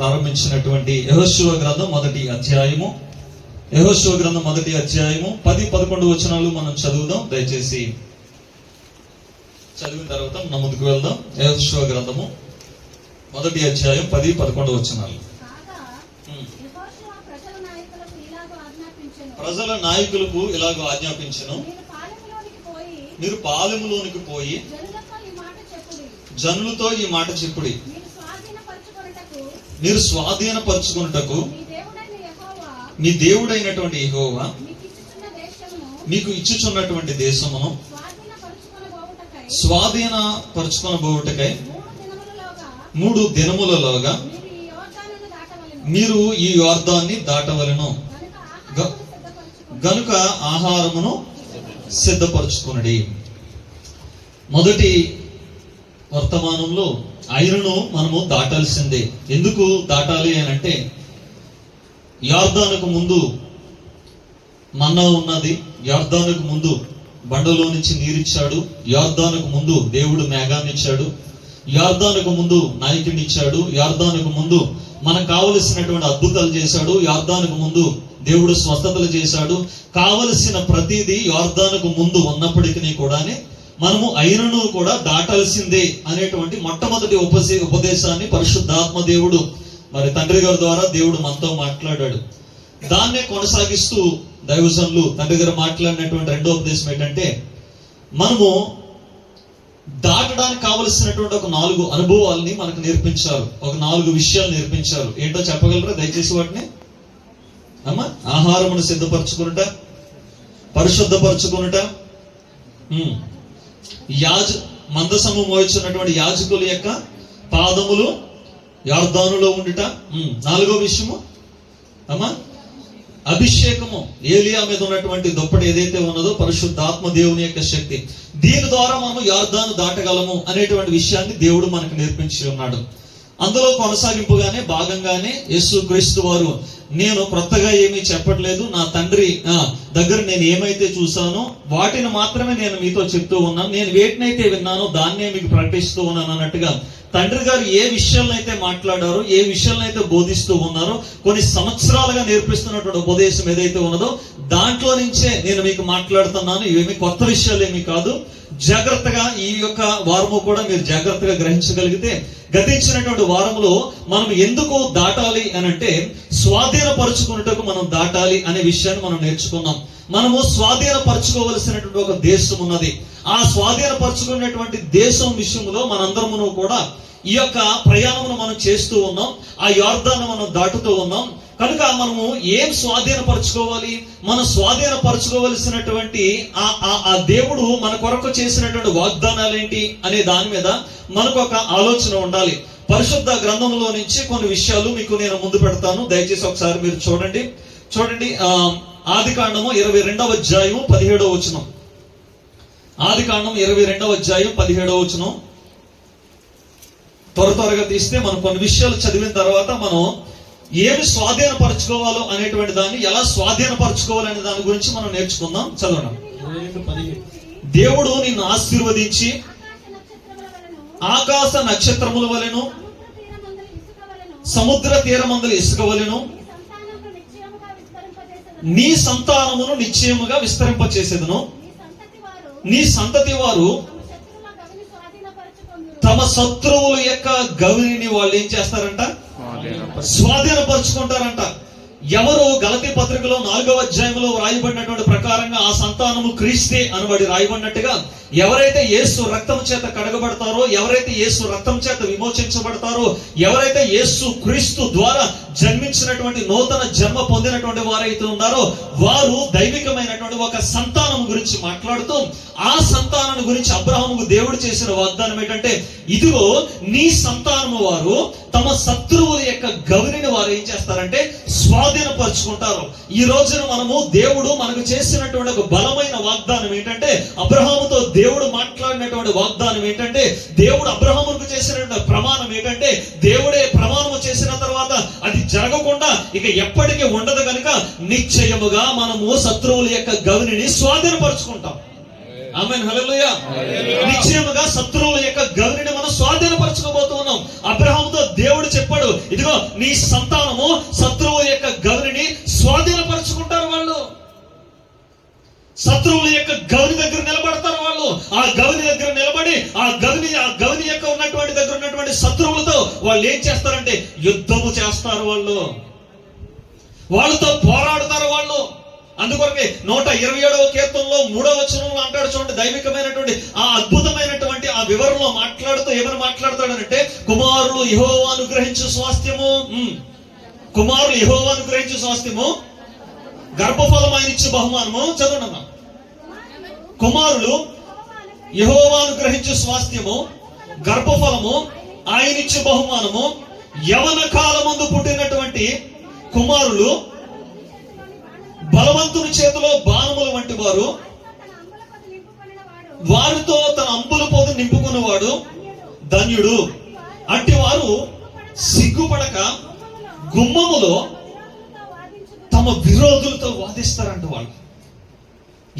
ప్రారంభించినటువంటి యహోశివ గ్రంథం మొదటి అధ్యాయము. యహోశివ గ్రంథం మొదటి అధ్యాయము. పది పదకొండు వచనాలు మనం చదువుదాం. దయచేసి చదివిన తర్వాత మనం ముందుకు వెళ్దాం. యహోశివ గ్రంథము మొదటి అధ్యాయం పది పదకొండు వచనాలు. ప్రజల నాయకులకు ఇలాగ ఆజ్ఞాపించెను. మీరు పాలెములోనికి పోయి జనులతో ఈ మాట చెప్పుడి. జనులతో ఈ మాట చెప్పుడి మీరు స్వాధీనపరుచుకున్నటకు నీ మీ దేవుడైనటువంటి యహోవా నీకు మీకు ఇచ్చుచున్నటువంటి దేశమును స్వాధీన పరచుకొనబోవుటకై మూడు దినములలోగా మీరు ఈ యోర్దానును దాటవలెను. గనుక ఆహారమును గనుక సిద్ధపరచుకునడి మొదటి వర్తమానంలో ఆయనను మనము దాటాల్సిందే. ఎందుకు దాటాలి అని అంటే యార్దానుకు ముందు మన్నా ఉన్నది. యార్దానుకు ముందు బండలో నుంచి నీరిచ్చాడు. యార్దానుకు ముందు దేవుడు మేఘాన్నిచ్చాడు యార్దానికి యార్దానుకు ముందు నాయకుడిని ఇచ్చాడు. యార్దానుకు ముందు మనకు కావలసినటువంటి అద్భుతాలు చేశాడు. యార్దానుకు ముందు దేవుడు స్వస్థతలు చేశాడు. కావలసిన ప్రతిదీ యార్దానుకు ముందు ఉన్నప్పటికీ కూడానే మనము ఐరును కూడా దాటాల్సిందే అనేటువంటి మొట్టమొదటి ఉపసే ఉపదేశాన్ని పరిశుద్ధాత్మ దేవుడు మరి తండ్రి గారి ద్వారా దేవుడు మనతో మాట్లాడాడు. దాన్నే కొనసాగిస్తూ దైవజనులు తండ్రి గారు మాట్లాడినటువంటి రెండో ఉపదేశం ఏంటంటే మనము దాటడానికి కావలసినటువంటి ఒక నాలుగు అనుభవాల్ని మనకు నేర్పించారు. ఒక నాలుగు విషయాలు నేర్పించారు. ఏంటో చెప్పగలరా? దయచేసి వాటిని? అమ్మా ఆహారమును సిద్ధపరచుకునుట పరిశుద్ధపరచుకునుట. యాజ మందసము మోయించున్నటువంటి యాజకుల యొక్క పాదములు యార్దానులో ఉండుట. నాలుగో విషయము. అమ్మా అభిషేకము. ఏలియా మీద ఉన్నటువంటి దుప్పటి ఏదైతే ఉన్నదో పరిశుద్ధాత్మ దేవుని యొక్క శక్తి. దీని ద్వారా మనము యార్దాను దాటగలము అనేటువంటి విషయాన్ని దేవుడు మనకు నేర్పించి ఉన్నాడు. అందులో కొనసాగింపుగానే భాగంగానే యేసు క్రీస్తు వారు నేను కొత్తగా ఏమీ చెప్పట్లేదు. నా తండ్రి దగ్గర నేను ఏమైతే చూసానో వాటిని మాత్రమే నేను మీతో చెప్తూ ఉన్నాను. నేను వేటినైతే విన్నానో దాన్నే మీకు ప్రకటిస్తూ ఉన్నాను అన్నట్టుగా తండ్రి గారు ఏ విషయాలను అయితే మాట్లాడారో ఏ విషయాలను అయితే బోధిస్తూ ఉన్నారో కొన్ని సంవత్సరాలుగా నేర్పిస్తున్నటువంటి ఉపదేశం ఏదైతే ఉన్నదో దాంట్లో నుంచే నేను మీకు మాట్లాడుతున్నాను. ఇవేమి కొత్త విషయాలు ఏమి కాదు. జాగ్రత్తగా ఈ యొక్క వారము కూడా మీరు జాగ్రత్తగా గ్రహించగలిగితే గతించినటువంటి వారంలో మనం ఎందుకు దాటాలి అని అంటే స్వాధీనపరుచుకున్నట్టుకు మనం దాటాలి అనే విషయాన్ని మనం నేర్చుకున్నాం. మనము స్వాధీనపరచుకోవలసినటువంటి ఒక దేశం ఉన్నది. ఆ స్వాధీనపరచుకున్నటువంటి దేశం విషయంలో మనందరమును కూడా ఈ యొక్క ప్రయాణమును మనం చేస్తూ ఉన్నాం. ఆ యోర్ధాన్ని మనం దాటుతూ ఉన్నాం. కనుక మనము ఏం స్వాధీనపరచుకోవాలి? మనం స్వాధీనపరచుకోవలసినటువంటి ఆ ఆ- దేవుడు మన కొరకు చేసినటువంటి వాగ్దానాలు ఏంటి అనే దాని మీద మనకు ఒక ఆలోచన ఉండాలి. పరిశుద్ధ గ్రంథంలో నుంచి కొన్ని విషయాలు మీకు నేను ముందు పెడతాను. దయచేసి ఒకసారి మీరు చూడండి. చూడండి ఆది కాండము ఇరవై రెండవ అధ్యాయము పదిహేడవ వచనం. ఆది కాండం ఇరవై రెండవ అధ్యాయం పదిహేడవ వచనం. త్వర త్వరగా తీస్తే మనం కొన్ని విషయాలు చదివిన తర్వాత మనం ఏమి స్వాధీనపరచుకోవాలో అనేటువంటి దాన్ని ఎలా స్వాధీనపరచుకోవాలనే దాని గురించి మనం నేర్చుకుందాం. చదవడం. దేవుడు నిన్ను ఆశీర్వదించి ఆకాశ నక్షత్రముల వలెను సముద్ర తీరమందులు ఇసుక వలెను నీ సంతానమును నిశ్చయముగా విస్తరింపచేసేదను. నీ సంతతి వారు తమ శత్రువుల తమ శత్రువుల యొక్క గవిని వాళ్ళు ఏం చేస్తారంట? స్వాధీనపరుచుకుంటారంట. ఎవరు గలతి పత్రికలో నాలుగవ అధ్యాయంలో రాయబడినటువంటి ప్రకారంగా ఆ సంతానము క్రీస్తే అనబడి రాయబడినట్టుగా ఎవరైతే యేసు రక్తం చేత కడగబడతారో ఎవరైతే యేసు రక్తం చేత విమోచించబడతారో ఎవరైతే యేసు క్రీస్తు ద్వారా జన్మించినటువంటి నూతన జన్మ పొందినటువంటి వారైతే ఉన్నారో వారు దైవికమైనటువంటి ఒక సంతానం గురించి మాట్లాడుతూ ఆ సంతానం గురించి అబ్రహాముకు దేవుడు చేసిన వాగ్దానం ఏంటంటే ఇదిగో నీ సంతానము వారు తమ శత్రువుల యొక్క గవిని వారు ఏం చేస్తారంటే స్వాధీనపరుచుకుంటారు. ఈ రోజున మనము దేవుడు మనకు చేసినటువంటి ఒక బలమైన వాగ్దానం ఏంటంటే అబ్రహాముతో దేవుడు మాట్లాడినటువంటి వాగ్దానం ఏంటంటే దేవుడు అబ్రహాముకు చేసినటువంటి ప్రమాణం ఏంటంటే దేవుడే ప్రమాణము చేసిన తర్వాత అది జరగకుండా ఇక ఎప్పటికీ ఉండదు కనుక నిశ్చయముగా మనము శత్రువుల యొక్క గవిని స్వాధీనపరుచుకుంటాం. ఆమె నిశ్చయముగా శత్రువుల యొక్క గవిని మనం స్వాధీనపరచుకోబోతూ ఉన్నాం. దేవుడు చెప్పాడు ఇదిగో నీ సంతానము శత్రువుల యొక్క గవిని స్వాధీనపరచుకుంటారు వాళ్ళు. శత్రువుల యొక్క గవిని దగ్గర నిలబడతారు ఆ గవిని దగ్గర నిలబడి ఆ గవిని ఆ గవిని యొక్క ఉన్నటువంటి దగ్గర ఉన్నటువంటి శత్రువులతో వాళ్ళు ఏం చేస్తారంటే యుద్ధము చేస్తారు వాళ్ళు. వాళ్ళతో పోరాడుతారు వాళ్ళు. అందుకొరకే నూట ఇరవై ఏడవ కీర్తనలో మూడవ వచనంలో అంటాడు చూడండి దైవికమైనటువంటి ఆ అద్భుతమైనటువంటి ఆ వివరంలో మాట్లాడుతూ ఏమని మాట్లాడతాడనంటే కుమారులు యహోవాను గ్రహించు స్వాస్థ్యము. కుమారులు యహోవాను గ్రహించు స్వాస్థ్యము గర్భఫలం ఆయన ఇచ్చే బహుమానము. చదవండి అమ్మా. కుమారులు యహోవాను గ్రహించు స్వాస్థ్యము గర్భఫలము ఆయనిచ్చే బహుమానము యవన కాలమందు పుట్టినటువంటి కుమారులు బలవంతుని చేతిలో బాణముల వంటి వారు వారితో తన అంబుల పొది నింపుకున్నవాడు ధన్యుడు. అట్టి వారు సిగ్గుపడక గుమ్మములో తమ విరోధులతో వాదిస్తారంట వాళ్ళు.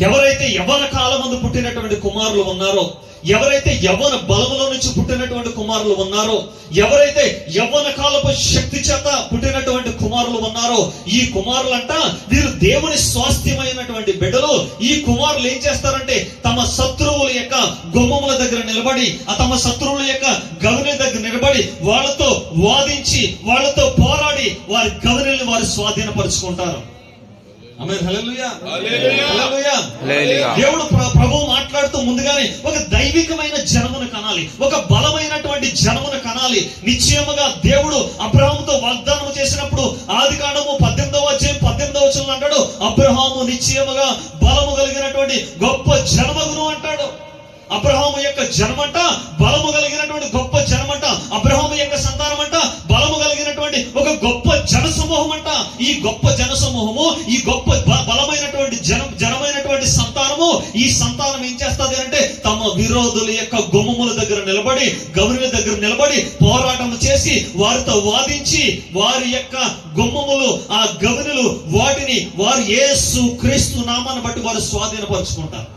ఎవరైతే యవన కాలమందు పుట్టినటువంటి కుమారులు ఉన్నారో ఎవరైతే యవన బలములో నుంచి పుట్టినటువంటి కుమారులు ఉన్నారో ఎవరైతే యవ్వన కాలపు శక్తి చేత పుట్టినటువంటి కుమారులు ఉన్నారో ఈ కుమారులంట వీరు దేవుని స్వాస్థ్యమైనటువంటి బిడ్డలు. ఈ కుమారులు ఏం చేస్తారంటే తమ శత్రువుల యొక్క గుమ్మముల దగ్గర నిలబడి ఆ తమ శత్రువుల యొక్క గవని దగ్గర నిలబడి వాళ్ళతో వాదించి వాళ్ళతో పోరాడి వారి గవనిని వారు స్వాధీనపరుచుకుంటారు ఆమె హల్లెలూయా హల్లెలూయా హల్లెలూయా. దేవుడు ప్ర- ప్రభువు మాట్లాడుతూ ముందుగానే ఒక దైవికమైన జనమును కనాలి. ఒక బలమైనటువంటి జనమును కనాలి. నిశ్చయముగా దేవుడు అబ్రహాముతో వాగ్దానం చేసినప్పుడు ఆది కాండము పద్దెనిమిదవ అధ్యాయం పద్దెనిమిదవ వచనం అంటాడు అబ్రహాము నిశ్చయముగా బలము కలిగినటువంటి గొప్ప జనమగును అంటాడు. అబ్రహాము యొక్క జనమంట బలము కలిగినటువంటి గొప్ప జనమంట. అబ్రహాము యొక్క సంతానం అంట బలము కలిగినటువంటి ఒక ఈ గొప్ప జన సమూహము ఈ గొప్ప బలమైనటువంటి జనం జనమైనటువంటి సంతానము ఈ సంతానం ఏం చేస్తుంది అంటే తమ విరోధుల యొక్క గుమ్మముల దగ్గర నిలబడి గౌరుల దగ్గర నిలబడి పోరాటం చేసి వారితో వాదించి వారి యొక్క గుమ్మములు ఆ గవనులు వాటిని వారు యేసు క్రీస్తు నామాన్ని బట్టి వారు స్వాధీనపరుచుకుంటారు.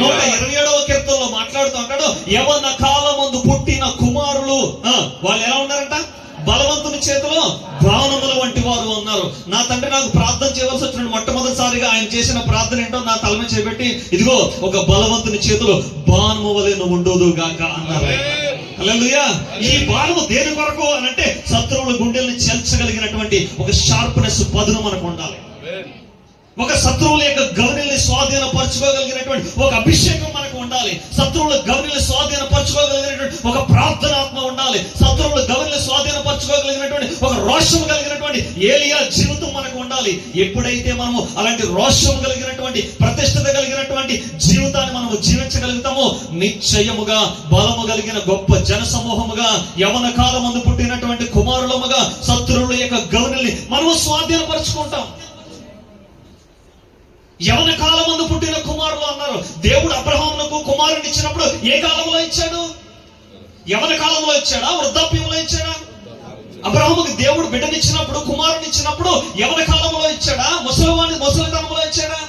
నూట ఇరవై ఏడవ కీర్తనలో మాట్లాడుతూ అంటాడు యవన కాలమందు పుట్టిన కుమారులు వాళ్ళు ఎలా ఉన్నారంట? బలవంతుని చేతిలో బాణముల వంటి వారు ఉన్నారు. నా తండ్రి నాకు ప్రార్థన చేయవలసి వచ్చిన మొట్టమొదటిసారిగా ఆయన చేసిన ప్రార్థన ఏంటో నా తలమే చేపెట్టి ఇదిగో ఒక బలవంతుని చేతిలో బాణము వలె నువ్వు ఉండదు గాక అన్నారు ఈ బాణము దేని కొరకు అని అంటే శత్రువుల గుండెల్ని చేల్చగలిగినటువంటి ఒక షార్ప్నెస్ పదును మనకు ఉండాలి. ఒక శత్రువుల యొక్క గవనిల్ని స్వాధీనపరచుకోగలిగినటువంటి ఒక అభిషేకం మనకు ఉండాలి. శత్రువుల గవనిల్ని స్వాధీనపరచుకోగలిగినటువంటి ఒక ప్రార్థనాత్మ ఉండాలి. శత్రువుల గవనిల్ని స్వాధీనపరచుకోగలిగినటువంటి ఒక రోషం కలిగినటువంటి ఏలియా జీవితం మనకు ఉండాలి. ఎప్పుడైతే మనము అలాంటి రోషం కలిగినటువంటి ప్రతిష్టత కలిగినటువంటి జీవితాన్ని మనము జీవించగలుగుతామో నిశ్చయముగా బలము కలిగిన గొప్ప జన సమూహముగా యవన కాలం పుట్టినటువంటి కుమారులముగా శత్రువుల యొక్క గవనిల్ని మనము స్వాధీన యవన కాలమందు పుట్టిన కుమారులు అన్నారు? దేవుడు అబ్రహామునకు కుమారుని ఇచ్చినప్పుడు ఏ కాలంలో ఇచ్చాడు? యవన కాలంలో ఇచ్చాడా? వృద్ధాప్యంలో ఇచ్చాడా? అబ్రహాముకి దేవుడు బిడ్డనిచ్చినప్పుడు కుమారుని ఇచ్చినప్పుడు యవన కాలంలో ఇచ్చాడా? ముసలివాణి ముసలితనంలో ఇచ్చాడా?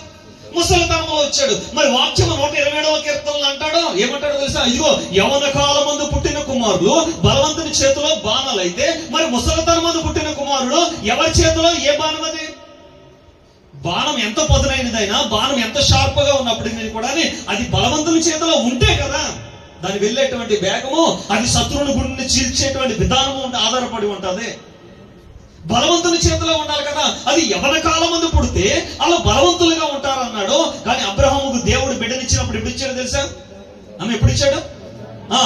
ముసలితనంలో ఇచ్చాడు. మరి వాక్యము నూట ఇరవై ఏడవ కీర్తనలు అంటాడు? ఏమంటాడు తెలుసా? ఇదిగో యవన కాలమందు పుట్టిన కుమారుడు బలవంతుని చేతిలో బాణాలు అయితే మరి ముసలితనమందు పుట్టిన కుమారుడు ఎవరి చేతిలో? ఏ బాణం అది బాణం ఎంత పదునైనదైనా బాణం ఎంత షార్ప్గా ఉన్నప్పటికీ కూడా అది బలవంతుని చేతిలో ఉంటే కదా దాని వెళ్ళేటువంటి వేగము అది శత్రువుని గుండెని చీల్చేటువంటి విధానము ఉంటే ఆధారపడి ఉంటుంది. బలవంతుని చేతిలో ఉండాలి కదా అది ఎవరి కాలం ముందు పుడితే అలా బలవంతులుగా ఉంటారు అన్నాడు కానీ అబ్రహాముకు దేవుడు బిడ్డనిచ్చినప్పుడు ఎప్పుడు ఇచ్చాడు తెలుసా? ఆమె ఎప్పుడు ఇచ్చాడు ఆ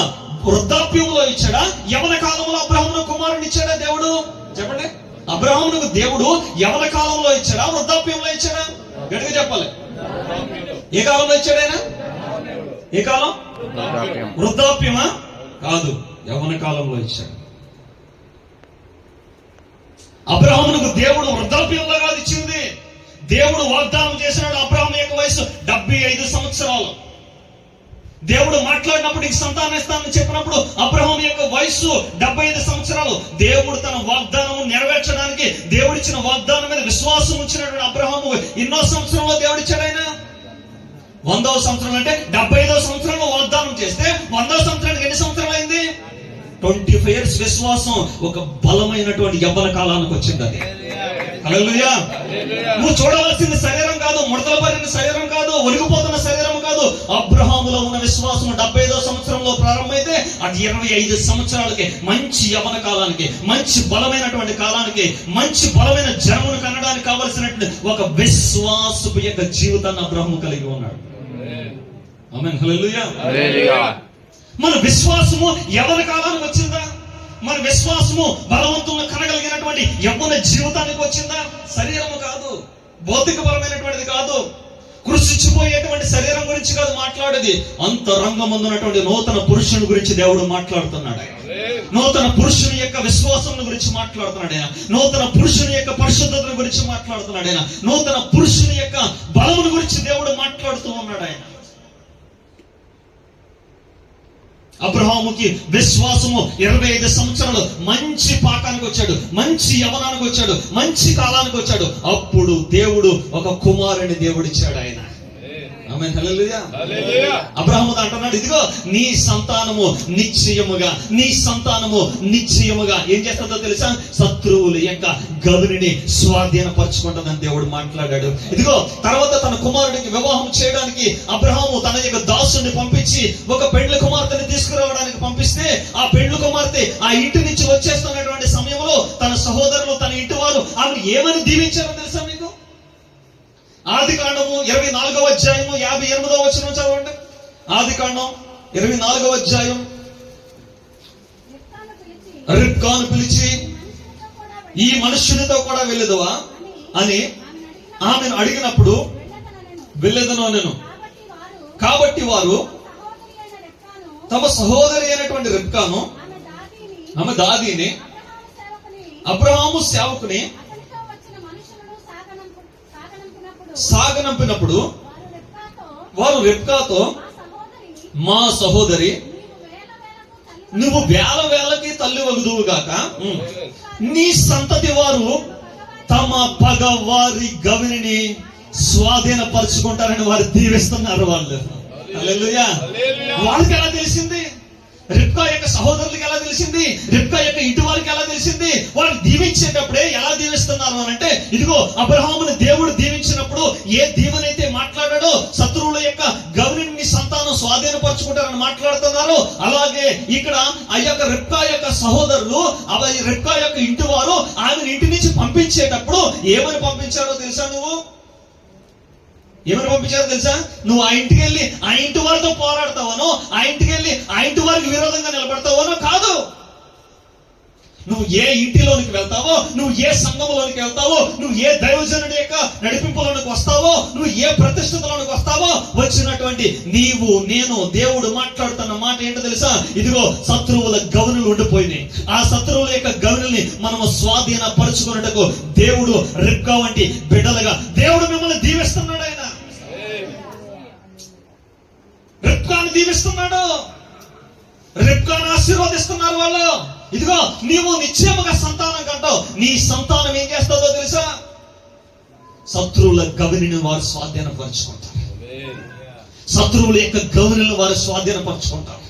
వృద్ధాప్యంలో ఇచ్చాడా? యవన కాలంలో అబ్రహంలో కుమారుని ఇచ్చాడా దేవుడు? చెప్పండి. అబ్రహామునకు దేవుడు యవన కాలంలో ఇచ్చాడా? వృద్ధాప్యంలో ఇచ్చాడా? గట్టిగా చెప్పాలి. ఏ కాలంలో ఇచ్చాడు ఆయన? ఏ కాలం? వృద్ధాప్యమా? కాదు యవన కాలంలో ఇచ్చాడు. అబ్రహామునకు దేవుడు వృద్ధాప్యంలో కాదు ఇచ్చింది. దేవుడు వాగ్దానం చేసినాడు అబ్రహాం యొక్క వయసు డెబ్బై దేవుడు మాట్లాడినప్పుడు నీకు సంతానం ఇస్తానని చెప్పినప్పుడు అబ్రహం యొక్క వయస్సు డెబ్బై ఐదు సంవత్సరాలు. దేవుడు తన వాగ్దానం నెరవేర్చడానికి దేవుడిచ్చిన వాగ్దానం మీద విశ్వాసం ఉంచినటువంటి అబ్రహము ఎన్నో సంవత్సరంలో దేవుడిచ్చాడు ఆయన? వందవ సంవత్సరం అంటే డెబ్బై ఐదవ సంవత్సరంలో వాగ్దానం చేస్తే వందవ సంవత్సరానికి ఎన్ని సంవత్సరాలు అయింది? ట్వంటీ ఫైవ్ ఇయర్స్ విశ్వాసం ఒక బలమైనటువంటి యవ్వన కాలానికి వచ్చింది అది. నువ్వు చూడవలసింది శరీరం కాదు ముడతల పడిన శరీరం కాదు ఒలిగిపోతున్న శరీరం కాదు. అబ్రహాములో ఉన్న విశ్వాసం డెబ్బై ఐదో సంవత్సరంలో ప్రారంభమైతే అది ఇరవై ఐదు సంవత్సరాలకి మంచి యవన కాలానికి మంచి బలమైనటువంటి కాలానికి మంచి బలమైన జనమును కనడానికి కావలసినటువంటి ఒక విశ్వాసపు యొక్క జీవితాన్ని అబ్రహము కలిగి ఉన్నాడు. మన విశ్వాసము ఎవరి కాలానికి వచ్చిందా? మన విశ్వాసము బలవంతులను కనగలిగినటువంటి యవ్వన జీవితానికి వచ్చిందా? శరీరము కాదు. భౌతికపరమైనటువంటిది కాదు. కృషించిపోయేటువంటి శరీరం గురించి కాదు మాట్లాడేది. అంతరంగమందున్నటువంటి నూతన పురుషుని గురించి దేవుడు మాట్లాడుతున్నాడు ఆయన. నూతన పురుషుని యొక్క విశ్వాసం గురించి మాట్లాడుతున్నాడు ఆయన. నూతన పురుషుని యొక్క పరిశుద్ధతను గురించి మాట్లాడుతున్నాడు ఆయన. నూతన పురుషుని యొక్క బలమును గురించి దేవుడు మాట్లాడుతూ ఉన్నాడు ఆయన. అబ్రహాముకి విశ్వాసము ఇరవై ఐదు సంవత్సరాలు మంచి పాకానికి వచ్చాడు మంచి యవనానికి వచ్చాడు మంచి కాలానికి వచ్చాడు. అప్పుడు దేవుడు ఒక కుమారుని దేవుడిచ్చాడు ఆయన. అబ్రహము అంటున్నాడు ఇదిగో నీ సంతానము నిశ్చయముగా నీ సంతానము నిశ్చయముగా ఏం చేస్తుందో తెలుసా? శత్రువుల యొక్క గదుని స్వాధీనపరచుకుంటుందని దేవుడు మాట్లాడాడు. ఇదిగో తర్వాత తన కుమారుడికి వివాహం చేయడానికి అబ్రహాము తన యొక్క దాసుని పంపించి ఒక పెండ్లి కుమార్తెని తీసుకురావడానికి పంపిస్తే ఆ పెండ్లి కుమార్తె ఆ ఇంటి నుంచి వచ్చేస్తున్నటువంటి సమయంలో తన సహోదరులు తన ఇంటి వారు ఆమెను ఏమని దీవించారో తెలుసా ఆది కాండము ఇరవై నాలుగవ అధ్యాయము యాభై ఎనిమిదవ వచ్చిన చదవండి. ఆది కాండం ఇరవై నాలుగవ అధ్యాయం. రిబ్కాను పిలిచి, ఈ మనుష్యునితో కూడా వెళ్ళదువా? అని ఆమెను అడిగిన ఆమెను అడిగినప్పుడు. వెళ్ళదను నేను కాబట్టి వారు తమ సహోదరి అయినటువంటి దాదీని, ఆమె దాదిని అబ్రహాము సేవకుని, అబ్రహాము సేవకుని అతనితో వచ్చిన మనుషులను సాగనంపు- సాగనంపినప్పుడు వారు వారు రిబ్కాతో మా సహోదరి నువ్వు వేల వేలకి తల్లి వగుదువు గాక. నీ సంతతి వారు తమ పగవారి గవిని స్వాధీనపరుచుకుంటారని వారు దీవిస్తున్నారు వాళ్ళు. వాళ్ళకి ఎలా తెలిసింది? రిప్కా యొక్క సహోదరులకు ఎలా తెలిసింది? రిప్కా యొక్క ఇంటి వాళ్ళకి ఎలా తెలిసింది? వాళ్ళు దీవించేటప్పుడే ఎలా దీవిస్తున్నారు అని అంటే ఇదిగో అబ్రహాముని దేవుడు దీవించినప్పుడు ఏ దీవెనైతే మాట్లాడాడో శత్రువుల యొక్క గౌరిని సంతానం స్వాధీనపరచుకుంటారని మాట్లాడుతున్నారు అలాగే ఇక్కడ ఆ యొక్క రిప్కా యొక్క సహోదరులు రిప్కా యొక్క ఇంటి వారు ఆమెను ఇంటి నుంచి పంపించేటప్పుడు ఏమని పంపించారో తెలుసా నువ్వు? ఏమని పంపించారు తెలుసా? నువ్వు ఆ ఇంటికి వెళ్ళి ఆ ఇంటి వారితో పోరాడతావనో ఆ ఇంటికి వెళ్ళి ఆ ఇంటి వారికి విరోధంగా నిలబడతావనో కాదు. నువ్వు ఏ ఇంటిలోనికి వెళ్తావో నువ్వు ఏ సంఘంలోనికి వెళ్తావో నువ్వు ఏ దైవజనుడి యొక్క నడిపింపులోనికి వస్తావో నువ్వు ఏ ప్రతిష్టతలోనికి వస్తావో వచ్చినటువంటి నీవు నేను దేవుడు మాట్లాడుతున్న మాట ఏంటో తెలుసా? ఇదిగో శత్రువుల గవనులు ఉండిపోయినాయి. ఆ శత్రువుల యొక్క గవనుల్ని మనము స్వాధీన పరుచుకున్నట్టుకు దేవుడు రిక్కా వంటి బిడ్డలుగా దేవుడు మిమ్మల్ని దీవిస్తున్నాడు ఆయన రిప్కాను దీవిస్తున్నాడు. రిప్కాను ఆశీర్వదిస్తున్నారు వాళ్ళు. ఇదిగో నీవు నిశ్చయముగా సంతానం కంటావు నీ సంతానం ఏం చేస్తుందో తెలుసా? శత్రువుల గవిని వారు స్వాధీనపరుచుకుంటారు. శత్రువుల యొక్క గౌరవులను వారు స్వాధీనపరచుకుంటారు.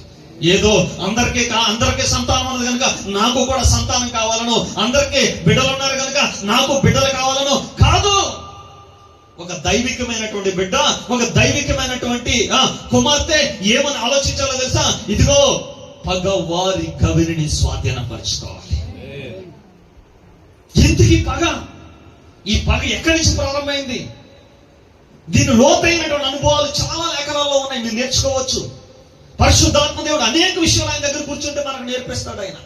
ఏదో అందరికీ కా అందరికీ సంతానం ఉన్నది కనుక నాకు కూడా సంతానం కావాలను అందరికీ బిడ్డలు ఉన్నారు కనుక నాకు బిడ్డలు కావాలను ఒక దైవికమైనటువంటి బిడ్డ ఒక దైవికమైనటువంటి ఆ, కుమార్తె ఏమని ఆలోచించాలో తెలుసా? ఇదిగో పగవారి కవిరిని స్వాధీనపరచుకోవాలి. ఎందుకు ఈ పగ? ఈ పగ ఎక్కడి నుంచి ప్రారంభమైంది? దీని లోతైనటువంటి అనుభవాలు చాలా లేఖనాల్లో ఉన్నాయి మీరు నేర్చుకోవచ్చు. పరిశుద్ధాత్మ దేవుడు అనేక విషయాలు ఆయన దగ్గర కూర్చుంటే మనకు నేర్పిస్తాడు ఆయన.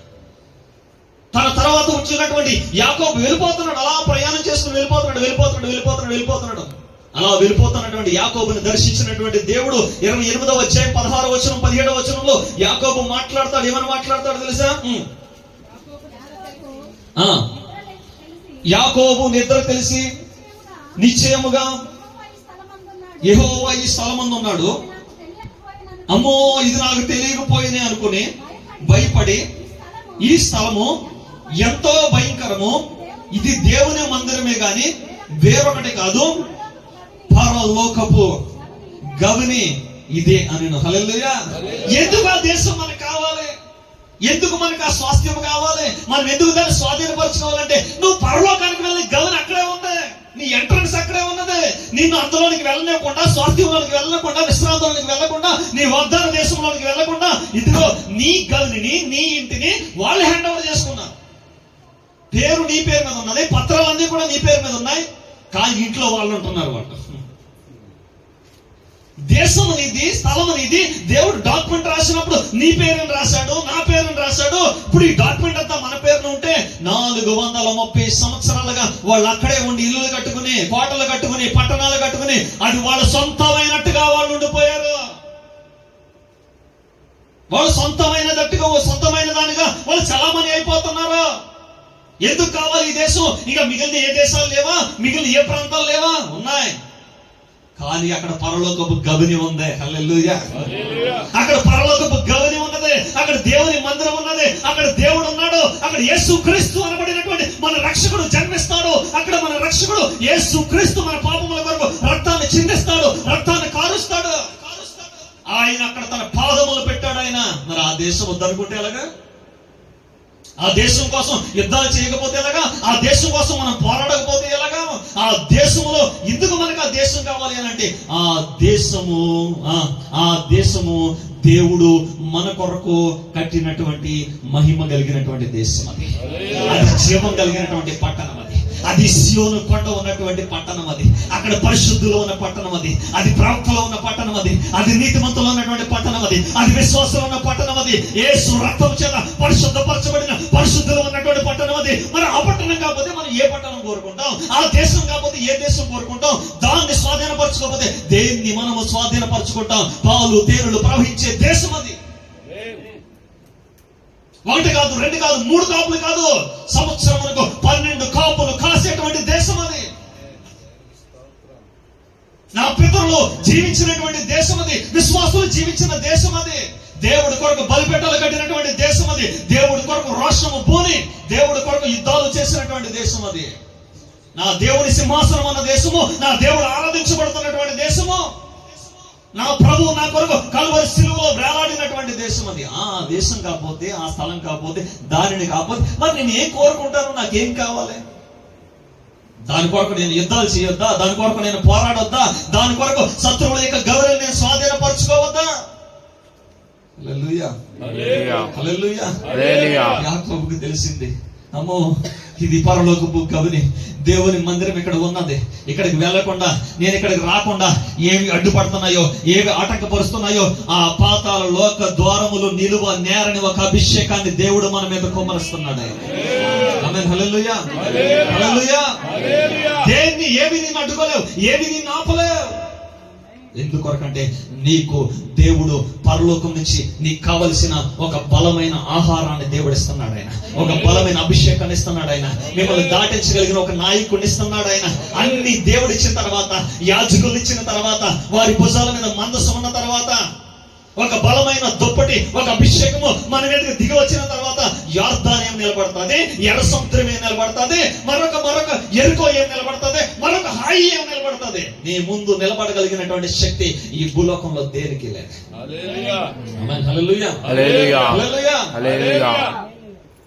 తన తర్వాత వచ్చినటువంటి యాకోబు వెళ్ళిపోతున్నాడు అలా ప్రయాణం చేసుకుని వెళ్ళిపోతున్నాడు వెళ్ళిపోతున్నాడు వెళ్ళిపోతున్నాడు వెళ్ళిపోతున్నాడు. అలా వెళ్ళిపోతున్నటువంటి యాకోబుని దర్శించినటువంటి దేవుడు ఇరవై ఎనిమిదవ అధ్యాయం పదహారు వచనం పదిహేడవ వచనంలో యాకోబు మాట్లాడతాడు ఏమని మాట్లాడతాడు తెలుసా? ఆ, యాకోబు నిద్ర తెలిసి నిశ్చయముగా యెహోవా ఈ స్థలమందు ఉన్నాడు. అమ్మో ఇది నాకు తెలియకపోయినే అనుకుని భయపడి ఈ స్థలము ఎంతో భయంకరము. ఇది దేవుని మందిరమే గాని వేరొకటి కాదు. పరలోకపు గవిని ఇదే అని హల్లెలూయా. ఎందుకు ఆ దేశం మనకు కావాలి? ఎందుకు మనకు ఆ స్వాస్థ్యం కావాలి? మనం ఎందుకు దాన్ని స్వాధీనపరచుకోవాలంటే నువ్వు పరలోకానికి వెళ్ళి గవన్ అక్కడే ఉంది నీ ఎంట్రన్స్ అక్కడే ఉన్నది. నిన్ను అందులోనికి వెళ్ళలేకుండా స్వాస్థ్యంలోనికి వెళ్ళకుండా విశ్రాంతంలోనికి వెళ్ళకుండా నీ వాగ్దాన దేశంలోనికి వెళ్ళకుండా ఇదిగో నీ గవిని నీ ఇంటిని వాళ్ళు హ్యాండ్ ఓవర్ పేరు నీ పేరు మీద ఉన్నది పత్రాలు అన్నీ కూడా నీ పేరు మీద ఉన్నాయి. కానీ ఇంట్లో వాళ్ళు ఉంటున్నారు వాళ్ళు. దేశం నీది స్థలం నీది దేవుడు డాక్యుమెంట్ రాసినప్పుడు నీ పేరుని రాశాడు నా పేరుని రాశాడు. ఇప్పుడు ఈ డాక్యుమెంట్ అంతా మన పేరున ఉంటే నాలుగు వందల ముప్పై సంవత్సరాలుగా వాళ్ళు అక్కడే ఉండి ఇల్లులు కట్టుకుని కోటలు కట్టుకుని పట్టణాలు కట్టుకుని అది వాళ్ళ సొంతమైనట్టుగా వాళ్ళు ఉండిపోయారు. వాళ్ళు సొంతమైనదట్టుగా సొంతమైన దానిగా వాళ్ళు చలామణి అయిపోతున్నారు. ఎందుకు కావాలి ఈ దేశం? ఇక మిగిలిన ఏ దేశాలు లేవా? మిగిలిన ఏ ప్రాంతాలు లేవా? ఉన్నాయి. కానీ అక్కడ పరలోకపు గవిని ఉంది. హల్లెలూయా. అక్కడ పరలోకపు గవిని ఉన్నది. అక్కడ దేవుని మందిరం ఉన్నది. అక్కడ దేవుడు ఉన్నాడు. అక్కడ యేసు క్రీస్తు అనబడినటువంటి మన రక్షకుడు జన్మిస్తాడు. అక్కడ మన రక్షకుడు యేసు క్రీస్తు మన పాపముల కొరకు రక్తాన్ని చిందిస్తాడు. రక్తాన్ని కారుస్తాడు. ఆయన అక్కడ తన పాదములు పెట్టాడు ఆయన. మరి ఆ దేశం వద్దనుకుంటే ఎలాగా? ఆ దేశం కోసం యుద్ధాలు చేయకపోతే ఎలాగా? ఆ దేశం కోసం మనం పోరాడకపోతే ఎలాగా? ఆ దేశంలో ఎందుకు మనకు ఆ దేశం కావాలి అని అంటే ఆ దేశము ఆ ఆ దేశము దేవుడు మన కొరకు కట్టినటువంటి మహిమ కలిగినటువంటి దేశం అది. అది జీవం కలిగినటువంటి పట్టణం. అది సియోను కొండ ఉన్నటువంటి పట్టణం అది. అక్కడ పరిశుద్ధులో ఉన్న పట్టణం అది. అది ప్రవక్తలో ఉన్న పట్టణం అది. అది నీతిమంతులో ఉన్నటువంటి పట్టణం అది. అది విశ్వాసంలో ఉన్న పట్టణం అది. ఏసు రక్తం చేత పరిశుద్ధపరచబడిన పరిశుద్ధులు ఉన్నటువంటి పట్టణం అది. మరి ఆ పట్టణం కాకపోతే మనం ఏ పట్టణం కోరుకుంటాం? ఆ దేశం కాకపోతే ఏ దేశం కోరుకుంటాం? దాన్ని స్వాధీనపరచుకోకపోతే దేన్ని మనము స్వాధీనపరచుకుంటాం? పాలు తేనెలు ప్రవహించే దేశం అది. ఒకటి కాదు రెండు కాదు మూడు కాపులు కాదు. సంవత్సరం వరకు పన్నెండు కాపులు కాసేటువంటి దేశం అది. నా పితరులు జీవించినటువంటి దేశం అది. విశ్వాసులు జీవించిన దేశం అది. దేవుడి కొరకు బలిపెట్టలు కట్టినటువంటి దేశం అది. దేవుడి కొరకు రాష్ట్రము పోని దేవుడి కొరకు యుద్ధాలు చేసినటువంటి దేశం అది. నా దేవుని సింహాసనం అన్న దేశము నా దేవుడు ఆరాధించబడుతున్నటువంటి దేశము. నా ప్రభు నా కొరకు కలువరి సిలువలో వేలాడినటువంటి దేశం అది. ఆ దేశం కాకపోతే ఆ స్థలం కాకపోతే దానిని కాకపోతే మరి నేను ఏం కోరుకుంటాను? నాకేం కావాలి? దాని కొరకు నేను యుద్ధాలు చేయొద్దా? దాని కొరకు నేను పోరాడొద్దా? దాని కొరకు శత్రువుల యొక్క గౌరవం నేను స్వాధీనపరచుకోవద్దా. యాకోబుకి తెలిసింది అమ్మో ఇది పరలోకపు కవిని దేవుని మందిరం ఇక్కడ ఉన్నది. ఇక్కడికి వెళ్ళకుండా నేను ఇక్కడికి రాకుండా ఏమి అడ్డుపడుతున్నాయో ఏవి ఆటంకపరుస్తున్నాయో ఆ పాతాల లోక ద్వారములు నిలువ నేరని ఒక అభిషేకాన్ని దేవుడు మన మీద కుమ్మరిస్తున్నాడు. దేన్ని ఏవి నేను అడ్డుకోలేవు ఏవి నేను ఆపలేవు. ఎందుకొరకంటే నీకు దేవుడు పరలోకం నుంచి నీకు కావలసిన ఒక బలమైన ఆహారాన్ని దేవుడు ఇస్తున్నాడు ఆయన. ఒక బలమైన అభిషేకాన్ని ఇస్తున్నాడు ఆయన. మిమ్మల్ని దాటించగలిగిన ఒక నాయకుడిని ఇస్తున్నాడు ఆయన. అన్ని దేవుడు ఇచ్చిన తర్వాత యాజకులు ఇచ్చిన తర్వాత వారి భుజాల మీద మందసం ఉన్న తర్వాత ఒక బలమైన దుప్పటి ఒక అభిషేకము మన మీదకి దిగి వచ్చిన తర్వాత యార్దాన్ ఏం నిలబడుతుంది? ఎర్ర సముద్రం ఏం నిలబడుతుంది? మరొక మరొక ఎరుకో ఏం నిలబడుతుంది? మరొక హాయి ఏం నిలబడుతుంది. నీ ముందు నిలబడగలిగినటువంటి శక్తి ఈ భూలోకంలో దేనికి లేదు.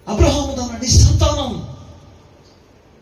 అబ్రహాము దాని సంతానం.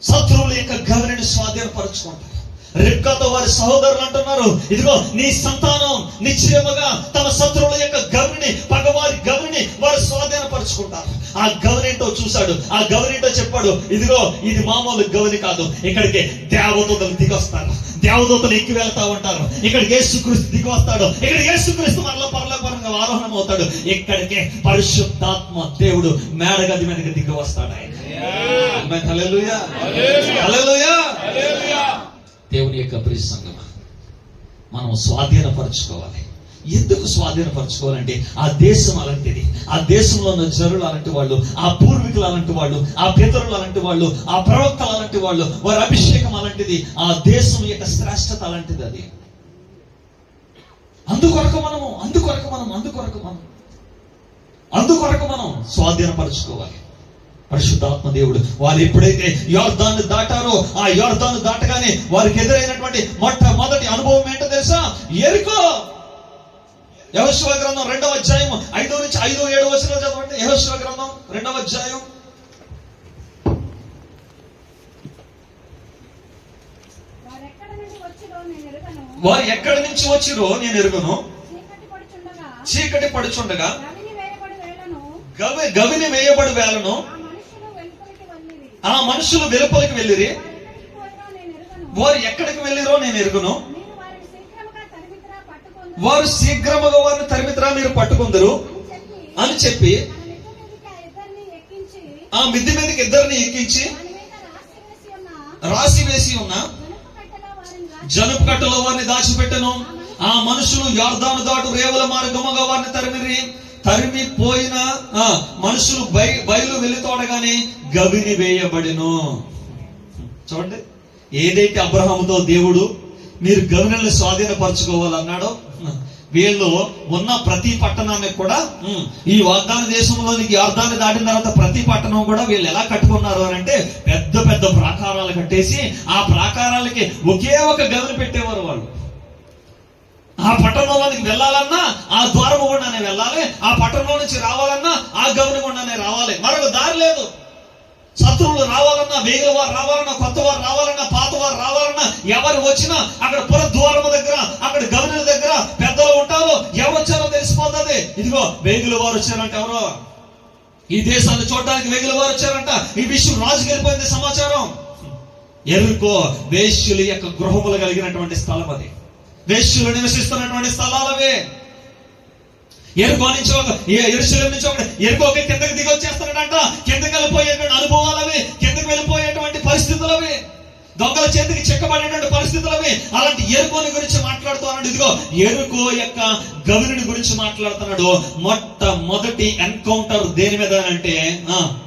శత్రువుల యొక్క గవరిని స్వాధీనపరచుకుంటారు రెక్కతో వారి సహోదరులు అంటున్నారు. ఇదిగో నీ సంతానం నిశ్చయముగా తమ శత్రువుల యొక్క గవరిని పగవారి గవరిని వారు స్వాధీనపరచుకుంటారు. ఆ గవరేంటో చూశాడు. ఆ గవరేంటో చెప్పాడు. ఇదిగో ఇది మామూలు గవరి కాదు. ఇక్కడికి దేవదూతలు దిగొస్తారు. దేవదూతలు ఎక్కి వెళ్తా ఉంటారు. ఇక్కడికి యేసుక్రీస్తు దిగి వస్తాడు ఇక్కడ యేసుక్రీస్తు మరలా పరలోకపరంగా ఆరోహణం అవుతాడు. ఇక్కడికే పరిశుద్ధాత్మ దేవుడు మేడగది మీదకి దిగి వస్తాడు ఆయన. దేవుని యొక్క ప్రియ సంగమ మనం స్వాధీనపరచుకోవాలి. ఎందుకు స్వాధీనపరచుకోవాలంటే ఆ దేశం అలాంటిది. ఆ దేశంలో ఉన్న జనులు అలాంటి వాళ్ళు ఆ పూర్వీకులు అలాంటి వాళ్ళు ఆ పితరులు అలాంటి వాళ్ళు ఆ ప్రవక్తలు అలాంటి వాళ్ళు వారి అభిషేకం అలాంటిది ఆ దేశం యొక్క శ్రేష్టత అలాంటిది అది. అందుకొరకు మనము అందుకొరకు మనం అందుకొరకు మనం అందుకొరకు మనం స్వాధీనపరచుకోవాలి. పరిశుద్ధాత్మ దేవుడు. వారు ఎప్పుడైతే యోర్దాన్ని దాటారో ఆ యోర్దాన్ని దాటగానే వారికి ఎదురైనటువంటి మొట్టమొదటి అనుభవం ఏంటో తెలుసా? ఎరుకో! యహోశివ గ్రంథం రెండవ అధ్యాయం ఐదో నుంచి ఐదు ఏడు వచ్చిన చదవండి. యహోశివ గ్రంథం రెండవ అధ్యాయం. వారు ఎక్కడ నుంచి వచ్చిరో నేను ఎరుగును. చీకటి పడుచుండగా చీకటి పడుచుండగా గవిని వేయబడి వేళను. గవి గవిని వేయబడి వేలను ఆ మనుషులు వెలుపలికి వెళ్ళిరి. వారు ఎక్కడికి వెళ్ళిరో నేను ఎరుగును. వారు శీఘ్రముగా వారిని తరిమిత్రా మీరు పట్టుకుందరు అని చెప్పి ఆ మిద్ది మీదకి ఇద్దరిని ఎక్కించి రాసి వేసి ఉన్న జనుపు కట్టలో వారిని వారిని దాచిపెట్టను. ఆ మనుషులు యార్దాను దాటు రేవుల మార్గముగా వారిని తరిమిరి. తరిమిపోయిన పోయిన మనుషులు బయ బయలు వెళ్ళి తోడగానే గవిని వేయబడిను. చూడండి ఏదైతే అబ్రహాముతో దేవుడు మీరు గవినల్ని స్వాధీనపరచుకోవాలన్నాడో వీళ్ళు ఉన్న ప్రతి పట్టణానికి కూడా ఈ వాగ్దాన దేశంలోనికి అర్థాన్ని దాటిన తర్వాత ప్రతి పట్టణం కూడా వీళ్ళు ఎలా కట్టుకున్నారు అని అంటే పెద్ద పెద్ద ప్రాకారాలు కట్టేసి ఆ ప్రాకారాలకి ఒకే ఒక గవిని పెట్టేవారు వాళ్ళు. ఆ పట్టణంలోనికి వెళ్ళాలన్నా ఆ ద్వారం గుండానే వెళ్ళాలి ఆ పట్టణంలో నుంచి రావాలన్నా ఆ గవిని గుండానే రావాలి. మరొక దారి లేదు. శత్రువులు రావాలన్నా వేగుల వారు రావాలన్నా కొత్త వారు రావాలన్నా పాత వారు రావాలన్నా ఎవరు వచ్చినా అక్కడ పురద్వారము దగ్గర అక్కడ గవర్నర్ దగ్గర పెద్దలు ఉంటారు ఎవరు వచ్చారో తెలిసిపోతుంది. ఇదిగో వేగుల వారు వచ్చారంట ఎవరో. ఈ దేశాన్ని చూడడానికి వేగుల వారు వచ్చారంట. ఈ విషయం రాజుకి వెళ్ళిపోయింది సమాచారం. ఎరుకో వేశ్యుల యొక్క గృహములు కలిగినటువంటి స్థలం అది. వేష్యులు నివసిస్తున్నటువంటి స్థలాలవే ఎరుకో నుంచి ఒక ఎరుశలం నుంచి ఒక ఎరుకోకి కిందకి దిగి వచ్చేస్తున్నాడంట. కిందకి వెళ్ళిపోయేటువంటి అనుభవాలవి. కిందకి వెళ్ళిపోయేటువంటి పరిస్థితులవి. దొంగల చేతికి చెక్కబడినటువంటి పరిస్థితులవి. అలాంటి ఎరుకోని గురించి మాట్లాడుతున్నాడు. ఇదిగో ఎరుకో యొక్క గవిని గురించి మాట్లాడుతున్నాడు. మొట్టమొదటి ఎన్కౌంటర్ దేని మీద అంటే ఆ